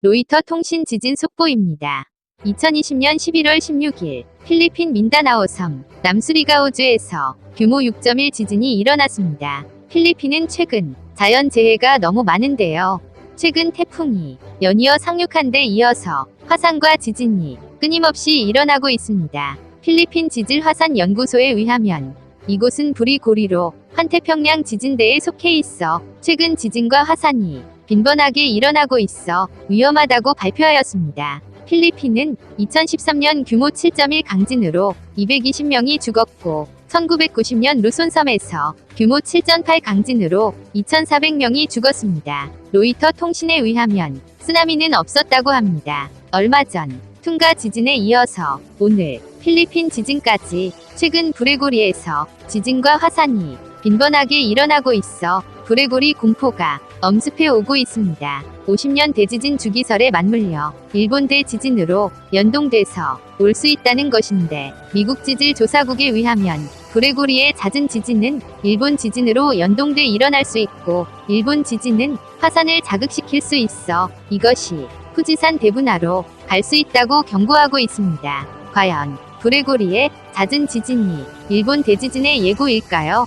로이터 통신 지진 속보입니다. 2020년 11월 16일 필리핀 민다나오 섬 남수리가오주에서 규모 6.1 지진이 일어났습니다. 필리핀은 최근 자연재해가 너무 많은데요. 최근 태풍이 연이어 상륙한 데 이어서 화산과 지진이 끊임없이 일어나고 있습니다. 필리핀 지질 화산 연구소에 의하면 이곳은 부리고리로 환태평양 지진대에 속해 있어 최근 지진과 화산이 빈번하게 일어나고 있어 위험하다고 발표하였습니다. 필리핀은 2013년 규모 7.1 강진으로 220명이 죽었고 1990년 루손섬에서 규모 7.8 강진으로 2,400명이 죽었습니다. 로이터 통신에 의하면 쓰나미는 없었다고 합니다. 얼마 전 퉁가 지진에 이어서 오늘 필리핀 지진까지 최근 브레고리에서 지진과 화산이 빈번하게 일어나고 있어 브레고리 공포가 엄습해 오고 있습니다. 50년 대지진 주기설에 맞물려 일본 대지진으로 연동돼서 올 수 있다는 것인데 미국 지질 조사국에 의하면 브레고리의 잦은 지진은 일본 지진으로 연동돼 일어날 수 있고 일본 지진은 화산을 자극시킬 수 있어 이것이 후지산 대분화로 갈 수 있다고 경고하고 있습니다. 과연 브레고리의 잦은 지진이 일본 대지진의 예고일까요?